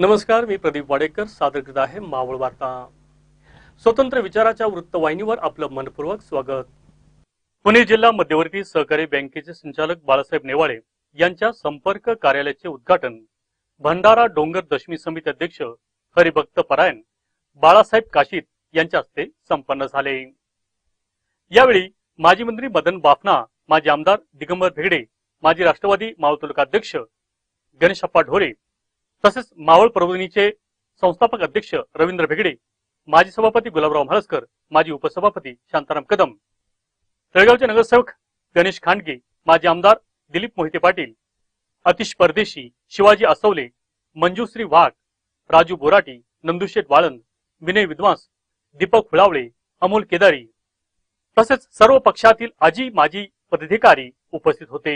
नमस्कार मी प्रदीप वाडेकर सादर करीत आहे मावळ वार्ता. स्वतंत्र विचाराच्या वृत्तवाहिनीवर आपलं मनपूर्वक स्वागत. पुणे जिल्हा मध्यवर्ती सहकारी बँकेचे संचालक बाळासाहेब नेवाळे यांच्या संपर्क कार्यालयाचे उद्घाटन भंडारा डोंगर दशमी समिती अध्यक्ष हरिभक्त परायण बाळासाहेब काशीत यांच्या हस्ते संपन्न झाले. यावेळी माजी मंत्री मदन बाफना माजी आमदार दिगंबर भेगडे माजी राष्ट्रवादी मावळ तालुका अध्यक्ष गणेशप्पा ढोरे तसेच मावळ प्रबोधिनीचे संस्थापक अध्यक्ष रवींद्र भेगडे माजी सभापती गुलाबराव म्हाळसकर माजी उपसभापती शांताराम कदम तळेगावचे नगरसेवक गणेश खांडगे माजी आमदार दिलीप मोहिते पाटील अतिश परदेशी शिवाजी असवले मंजूश्री वाघ राजू बोराटी नंदुशेठ वाळंद विनय विद्वांस दीपक फुलावळे अमोल केदारी तसेच सर्व पक्षातील आजी माजी पदाधिकारी उपस्थित होते.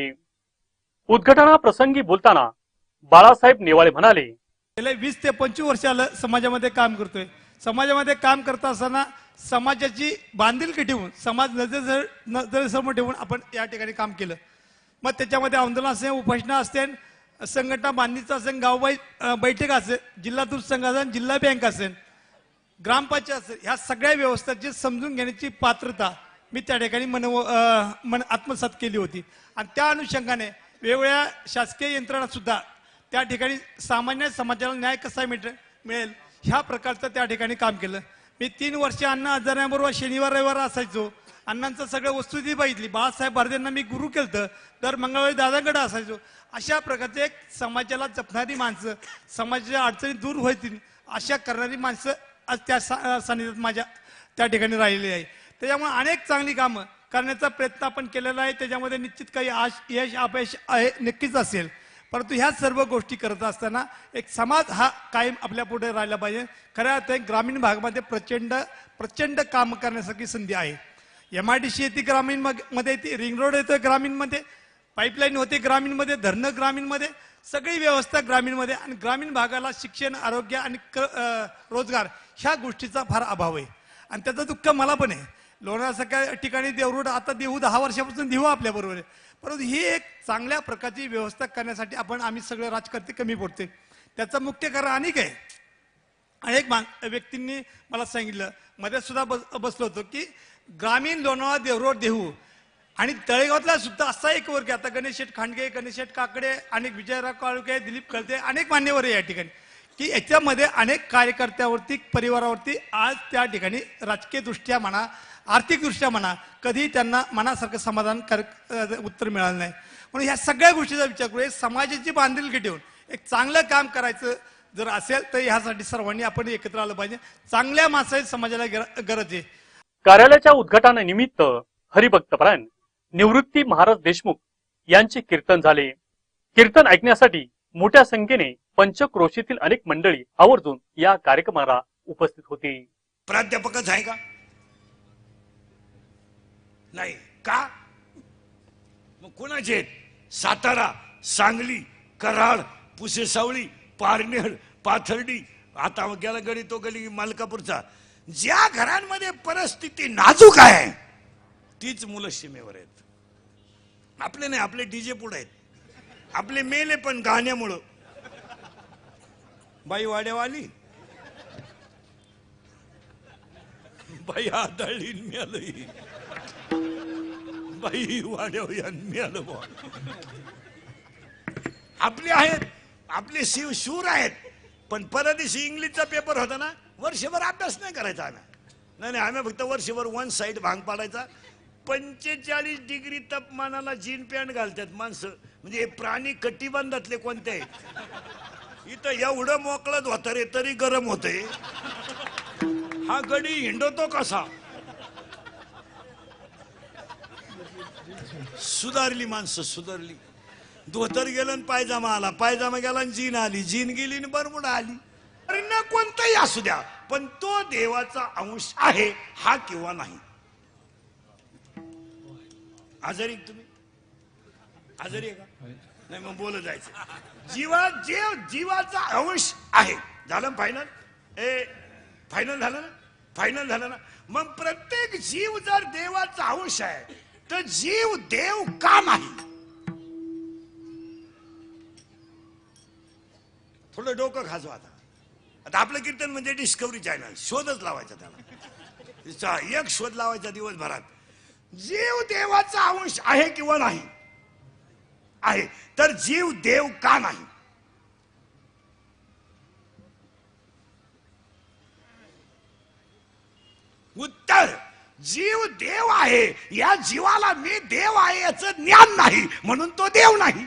उद्घाटनाप्रसंगी बोलताना बाळासाहेब नेवाळे म्हणाले गेले वीस ते पंचवीस वर्ष आलं समाजामध्ये काम करतोय. समाजामध्ये काम करत असताना समाजाची बांधिलकी ठेवून समाज नजर नजरेसमोर ठेवून आपण या ठिकाणी काम केलं. मग त्याच्यामध्ये आंदोलन असते उपासना असते संघटना बांधणीचं असेल गावबाई बैठक असेल जिल्हा दूध संघ असेल जिल्हा बँक असेल ग्रामपंचायत असेल ह्या सगळ्या व्यवस्थाची समजून घेण्याची पात्रता मी त्या ठिकाणी मन मन आत्मसात केली होती. आणि त्या अनुषंगाने वेगवेगळ्या शासकीय यंत्रणा सुद्धा त्या ठिकाणी सामान्य समाजाला न्याय कसा मिळ मिळेल? ह्या प्रकारचं त्या ठिकाणी काम केलं. मी तीन वर्ष अण्णा हजारांबरोबर शनिवार रविवार असायचो. अण्णांचं सगळं वस्तुस्थिती बघितली. बाळासाहेब भारदेंना मी गुरु केलं दर मंगळवारी दादाकडे असायचो. अशा प्रकारचे एक समाजाला जपणारी माणसं समाजाच्या अडचणी दूर होतील अशा करणारी माणसं आज त्या सा- सानिध्यात माझ्या त्या ठिकाणी राहिलेली आहे. त्याच्यामुळे अनेक चांगली कामं करण्याचा प्रयत्न आपण केलेला आहे. त्याच्यामध्ये निश्चित काही आश यश अपयश आहे नक्कीच असेल. परंतु ह्या सर्व गोष्टी करत असताना एक समाज हा कायम आपल्या पुढे राहिला पाहिजे. खऱ्या अर्थ ग्रामीण भागामध्ये प्रचंड प्रचंड काम करण्यासाठी संधी आहे. एम आय डी सी येते ग्रामीण मग- मध्ये येते रिंग रोड येतं ग्रामीणमध्ये पाईपलाईन होते ग्रामीणमध्ये धरणं ग्रामीणमध्ये सगळी व्यवस्था ग्रामीणमध्ये आणि ग्रामीण भागाला शिक्षण आरोग्य आणि क रोजगार ह्या गोष्टीचा फार अभाव आहे. आणि त्याचं दुःख मला पण आहे. लोणासारख्या ठिकाणी देवरूड आता देऊ दहा वर्षापासून देऊ आपल्या बरोबर आहे. परंतु ही एक चांगल्या प्रकारची व्यवस्था करण्यासाठी आपण आम्ही सगळे राजकर्ते कमी पडते त्याचं मुख्य कारण अनेक आहे. अनेक मान व्यक्तींनी मला सांगितलं. मध्ये सुद्धा बस बसलो होतो की ग्रामीण लोणावळा देवरोड देहू आणि तळेगावातला सुद्धा असा एक वर्ग आहे. आता गणेश शेठ खांडगे गणेश शेठ काकडे अनेक विजयराव काळुके दिलीप कळते अनेक मान्यवर आहे या ठिकाणी. की याच्यामध्ये अनेक कार्यकर्त्यावरती परिवारावरती आज त्या ठिकाणी राजकीय दृष्ट्या म्हणा आर्थिकदृष्ट्या म्हणा कधी त्यांना मनासारखं समाधान कर उत्तर मिळालं नाही. म्हणून ह्या सगळ्या गोष्टीचा विचार करू समाजाची बांधिलकी ठेवून एक चांगलं काम करायचं जर असेल तर ह्यासाठी सर्वांनी आपण एकत्र आलं पाहिजे. चांगल्या माणसाची समाजाला गर- गरज आहे. कार्यालयाच्या उद्घाटनानिमित्त हरिभक्तपरायण निवृत्ती महाराज देशमुख यांचे कीर्तन झाले. कीर्तन ऐकण्यासाठी मोठ्या संख्येने पंचक्रोशीतील अनेक मंडळी आवर्जून या कार्यक्रमाला उपस्थित होती. प्राध्यापकच आहे का? नाही. का? मग कोणाचे सातारा सांगली कराड पुसेसावळी पारनेर पाथर्डी. आता गेला गडी तो गली मालकापूरचा. ज्या घरांमध्ये परिस्थिती नाजूक आहे तीच मुलं सीमेवर आहेत. आपले नाही आपले डीजे पुढे आहेत. आपले मेले पण गाण्यामुळं. बाई वाड्यावाली? बाई आदळली मी आलोय बाई वाड्याव मी आलो बुवा. आपले आहेत आपले शिव शूर आहेत पण परदिवशी इंग्लिशचा पेपर होता ना वर्षभर अभ्यास नाही करायचा आम्ही. नाही नाही आम्ही फक्त वर्षभर वन साईड भांग पाडायचा पंचेचाळीस डिग्री तापमानाला जीन पॅन्ट घालतात माणसं. म्हणजे हे प्राणी कटिबंधातले कोणते आहेत? इथं एवढं मोकळं होतं आहे तरी गरम होतंय हा गडी हिंडतो कसा? सुधारली माणसं सुधारली. धोतर गेलं पायजामा आला. पायजामा गेला आणि जीन आली. जीन गेली आणि बरमुडा आली. अरे ना कोणताही असू द्या पण तो देवाचा अंश आहे हा किंवा नाही. आजारी तुम्ही? आजारी आहे का? नाही मग बोलत जायचं. जीवा जे जीवाचा अंश आहे. झालं फायनल ए फायनल झालं ना? फायनल झालं ना? मग प्रत्येक जीव जर देवाचा अंश आहे तर जीव देव का नाही थोडं डोकं खाजवा आता. आता आपलं कीर्तन म्हणजे डिस्कवरी चॅनल शोधच लावायचा त्याला. एक शोध लावायचा दिवसभरात. जीव देवाचा अंश आहे किंवा नाही? आहे. तर जीव देव का नाही? उत्तर जीव देव आहे. या जीवाला मी देव आहे याचं ज्ञान नाही. म्हणून तो देव नाही.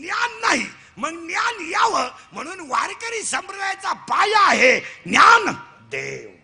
ज्ञान नाही. मग ज्ञान यावं. म्हणून वारकरी संप्रदायाचा पाया आहे ज्ञान देव.